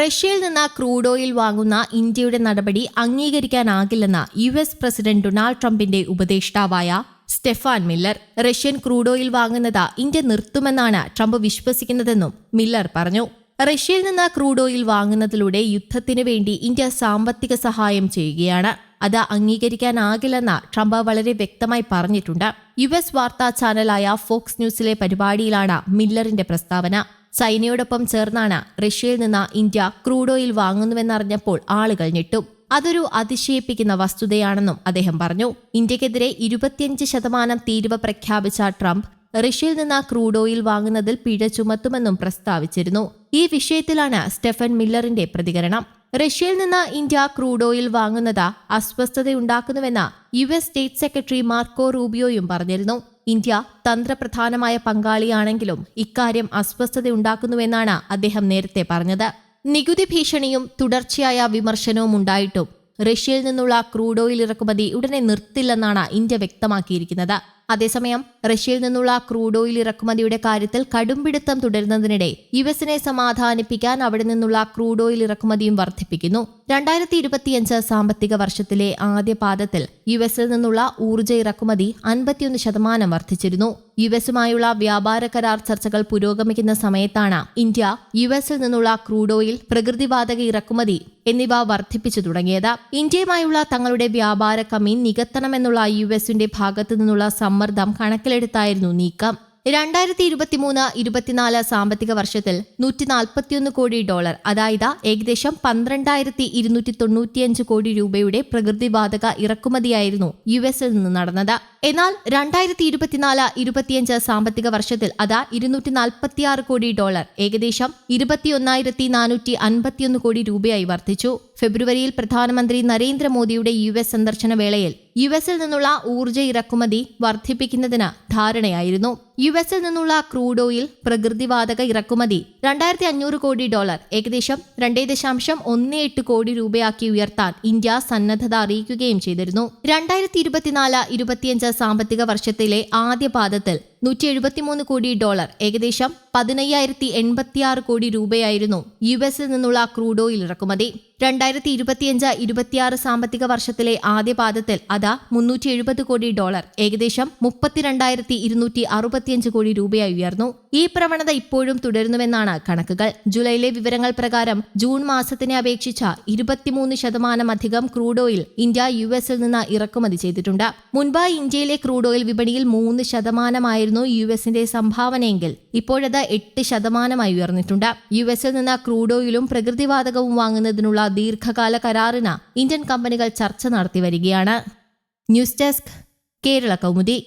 റഷ്യയിൽ നിന്ന് crude oil വാങ്ങുന്ന ഇന്ത്യയുടെ നടപടി അംഗീകരിക്കാനാകില്ലെന്ന് യു എസ് പ്രസിഡന്റ് ഡൊണാൾഡ് ട്രംപിന്റെ ഉപദേഷ്ടാവായ Stephen Miller. Russian crude oil വാങ്ങുന്നത് ഇന്ത്യ നിർത്തുമെന്നാണ് ട്രംപ് വിശ്വസിക്കുന്നതെന്നും മില്ലർ പറഞ്ഞു. റഷ്യയിൽ നിന്ന് ക്രൂഡ് ഓയിൽ വാങ്ങുന്നതിലൂടെ യുദ്ധത്തിനു വേണ്ടി ഇന്ത്യ സാമ്പത്തിക സഹായം ചെയ്യുകയാണ്. അത് അംഗീകരിക്കാനാകില്ലെന്ന് ട്രംപ് വളരെ വ്യക്തമായി പറഞ്ഞിട്ടുണ്ട്. യു എസ് വാർത്താ ചാനലായ ഫോക്സ് ന്യൂസിലെ പരിപാടിയിലാണ് മില്ലറിന്റെ പ്രസ്താവന. ചൈനയോടൊപ്പം ചേർന്നാണ് റഷ്യയിൽ നിന്ന് ഇന്ത്യ ക്രൂഡ് ഓയിൽ വാങ്ങുന്നുവെന്നറിഞ്ഞപ്പോൾ ആളുകൾ ഞെട്ടും. അതൊരു അതിശയിപ്പിക്കുന്ന വസ്തുതയാണെന്നും അദ്ദേഹം പറഞ്ഞു. ഇന്ത്യക്കെതിരെ ഇരുപത്തിയഞ്ച് ശതമാനം തീരുവ പ്രഖ്യാപിച്ച ട്രംപ് റഷ്യയിൽ നിന്ന് ക്രൂഡ് ഓയിൽ വാങ്ങുന്നതിൽ പിഴ ചുമത്തുമെന്നും പ്രസ്താവിച്ചിരുന്നു. ഈ വിഷയത്തിലാണ് സ്റ്റെഫൻ മില്ലറിന്റെ പ്രതികരണം. റഷ്യയിൽ നിന്ന് ഇന്ത്യ ക്രൂഡ് ഓയിൽ വാങ്ങുന്നത് അസ്വസ്ഥതയുണ്ടാക്കുന്നുവെന്ന് U S state secretary Marco റൂബിയോയും പറഞ്ഞിരുന്നു. ഇന്ത്യ തന്ത്രപ്രധാനമായ പങ്കാളിയാണെങ്കിലും ഇക്കാര്യം അസ്വസ്ഥതയുണ്ടാക്കുന്നുവെന്നാണ് അദ്ദേഹം നേരത്തെ പറഞ്ഞത്. നികുതി ഭീഷണിയും തുടർച്ചയായ വിമർശനവും ഉണ്ടായിട്ടും റഷ്യയിൽ നിന്നുള്ള ക്രൂഡ് ഓയിൽ ഇറക്കുമതി ഉടനെ നിർത്തില്ലെന്നാണ് ഇന്ത്യ വ്യക്തമാക്കിയിരിക്കുന്നത്. അതേസമയം റഷ്യയിൽ നിന്നുള്ള ക്രൂഡ് ഓയിൽ ഇറക്കുമതിയുടെ കാര്യത്തിൽ കടുംപിടുത്തം തുടരുന്നതിനിടെ യു എസിനെ സമാധാനിപ്പിക്കാൻ അവിടെ നിന്നുള്ള ക്രൂഡ് ഓയിൽ ഇറക്കുമതിയും വർദ്ധിപ്പിക്കുന്നു. രണ്ടായിരത്തി ഇരുപത്തിയഞ്ച് സാമ്പത്തിക വർഷത്തിലെ ആദ്യ പാദത്തിൽ യു എസിൽ നിന്നുള്ള ഊർജ ഇറക്കുമതി അൻപത്തിയൊന്ന് ശതമാനം വർദ്ധിച്ചിരുന്നു. യു എസുമായുള്ള വ്യാപാര കരാർ ചർച്ചകൾ പുരോഗമിക്കുന്ന സമയത്താണ് ഇന്ത്യ യു എസിൽ നിന്നുള്ള ക്രൂഡ് ഓയിൽ പ്രകൃതിവാതക ഇറക്കുമതി എന്നിവ വർദ്ധിപ്പിച്ചു തുടങ്ങിയത്. ഇന്ത്യയുമായുള്ള തങ്ങളുടെ വ്യാപാര കമ്മി നികത്തണമെന്നുള്ള യു എസിന്റെ ഭാഗത്തു നിന്നുള്ള സമ്മർദ്ദം കണക്കിലെടുത്തായിരുന്നു നീക്കം. രണ്ടായിരത്തി ഇരുപത്തിമൂന്ന് ഇരുപത്തിനാല് സാമ്പത്തിക വർഷത്തിൽ നൂറ്റി നാൽപ്പത്തിയൊന്ന് കോടി ഡോളർ അതായത് ഏകദേശം പന്ത്രണ്ടായിരത്തി ഇരുന്നൂറ്റി തൊണ്ണൂറ്റിയഞ്ച് കോടി രൂപയുടെ പ്രകൃതിവാതക ഇറക്കുമതിയായിരുന്നു യു എസിൽ നിന്ന് നടന്നത്. എന്നാൽ രണ്ടായിരത്തി ഇരുപത്തിനാല് ഇരുപത്തിയഞ്ച് സാമ്പത്തിക വർഷത്തിൽ അതാ ഇരുന്നൂറ്റി നാൽപ്പത്തിയാറ് കോടി ഡോളർ ഏകദേശം ഇരുപത്തിയൊന്നായിരത്തി നാനൂറ്റി അൻപത്തിയൊന്ന് കോടി രൂപയായി വർദ്ധിച്ചു. ഫെബ്രുവരിയിൽ പ്രധാനമന്ത്രി നരേന്ദ്രമോദിയുടെ യു എസ് സന്ദർശന വേളയിൽ യു എസിൽ നിന്നുള്ള ഊർജ ഇറക്കുമതി വർദ്ധിപ്പിക്കുന്നതിന് ധാരണയായിരുന്നു. യു എസിൽ നിന്നുള്ള ക്രൂഡ് ഓയിൽ പ്രകൃതിവാതക ഇറക്കുമതി രണ്ടായിരത്തി അഞ്ഞൂറ് കോടി ഡോളർ ഏകദേശം രണ്ടേ ദശാംശം ഒന്ന് എട്ട് കോടി രൂപയാക്കി ഉയർത്താൻ ഇന്ത്യ സന്നദ്ധത അറിയിക്കുകയും ചെയ്തിരുന്നു. രണ്ടായിരത്തി ഇരുപത്തിനാല് ഇരുപത്തിയഞ്ച് സാമ്പത്തിക വർഷത്തിലെ ആദ്യ പാദത്തിൽ നൂറ്റി എഴുപത്തിമൂന്ന് കോടി ഡോളർ ഏകദേശം പതിനയ്യായിരത്തി എൺപത്തിയാറ് കോടി രൂപയായിരുന്നു യു എസിൽ നിന്നുള്ള ക്രൂഡ് ഓയിൽ ഇറക്കുമതി. രണ്ടായിരത്തി ഇരുപത്തിയഞ്ച് ഇരുപത്തിയാറ് സാമ്പത്തിക വർഷത്തിലെ ആദ്യ പാദത്തിൽ അത് മുന്നൂറ്റി എഴുപത് കോടി ഡോളർ ഏകദേശം മുപ്പത്തിരണ്ടായിരത്തി ഇരുന്നൂറ്റി അറുപത്തിയഞ്ച് കോടി രൂപയായി ഉയർന്നു. ഈ പ്രവണത ഇപ്പോഴും തുടരുന്നുവെന്നാണ് കണക്കുകൾ. ജൂലൈയിലെ വിവരങ്ങൾ പ്രകാരം ജൂൺ മാസത്തിനെ അപേക്ഷിച്ച ഇരുപത്തിമൂന്ന് ശതമാനം അധികം ക്രൂഡ് ഓയിൽ ഇന്ത്യ യു എസിൽ നിന്ന് ഇറക്കുമതി ചെയ്തിട്ടുണ്ട്. മുൻപായി ഇന്ത്യയിലെ ക്രൂഡ് ഓയിൽ വിപണിയിൽ മൂന്ന് ശതമാനമായിരുന്നു യു എസിന്റെ സംഭാവനയെങ്കിൽ. ഇപ്പോഴത് എട്ട് ശതമാനമായി ഉയർന്നിട്ടുണ്ട്. യു എസിൽ നിന്ന് ക്രൂഡ് ഓയിലും പ്രകൃതിവാതകവും വാങ്ങുന്നതിനുള്ള ദീർഘകാല കരാറിന് ഇന്ത്യൻ കമ്പനികൾ ചർച്ച നടത്തി വരികയാണ്. News desk Kerala Kaumudi.